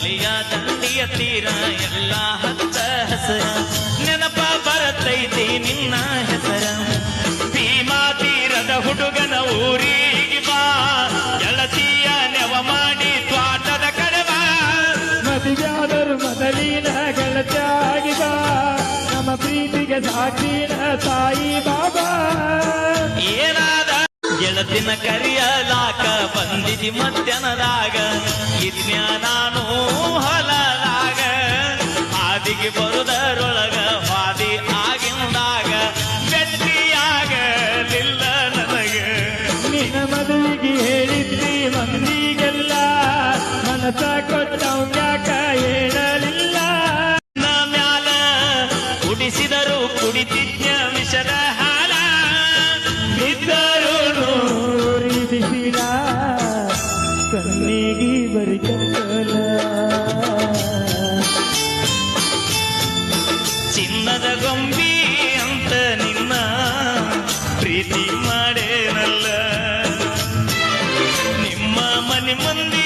ಅಲಿಯ ದಂಡಿಯ ತೀರ ಎಲ್ಲ ಹತ್ತ ಹೆಸರ. ನೆನಪ ಬರತೈತಿ ನಿನ್ನ ಹೆಸರ. ಭೀಮಾ ತೀರದ ಹುಡುಗನ ಊರಿಗೆ ಬಾ. ಎಳತಿಯ ನೆವ ಮಾಡಿ ತ್ವಾಟದ ಕಡವ ಮತಿಗಾದರು ಮೊದಲಿನ ಗೆಳತಿಯಾಗಿ ಬಾ. ನಮ್ಮ ಪ್ರೀತಿಗೆ ಸಾಕಿನ ತಾಯಿ ಬಾಬಾ. ಏನಾದ? ಗೆಳತಿನ ಕರಿಯಲಾಕ ಬಂದಿದಿ ಮಧ್ಯಾಹ್ನದಾಗ. ವಿಜ್ಞಾನ ಹಾದಿಗೆ ಬರುದರೊಳಗ ಹಾದಿ ಆಗಿಂದಾಗ ಗಟ್ಟಿಯಾಗಲಿಲ್ಲ ನನಗೆ. ನಿನ್ನ ಮದುವಿಗೆ ಹೇಳಿದ್ರಿ ಮಂದಿಗೆಲ್ಲ. ಮನಸ ಕೊಟ್ಟವ್ಯಾಕ ಹೇಳಲಿಲ್ಲ? ನಾ ಮ್ಯಾಲ ಕುಡಿಸಿದರು ಕುಡಿತಿದ್ಯ ವಿಷದ ಹಾಲ. ಬಿದ್ದರು ಬಿಸಿಲ ಕಣ್ಣಿಗೆ ಬರಿಕ ಮಾಡೇನಲ್ಲ? ನಿಮ್ಮ ಮನೆ ಮಂದಿ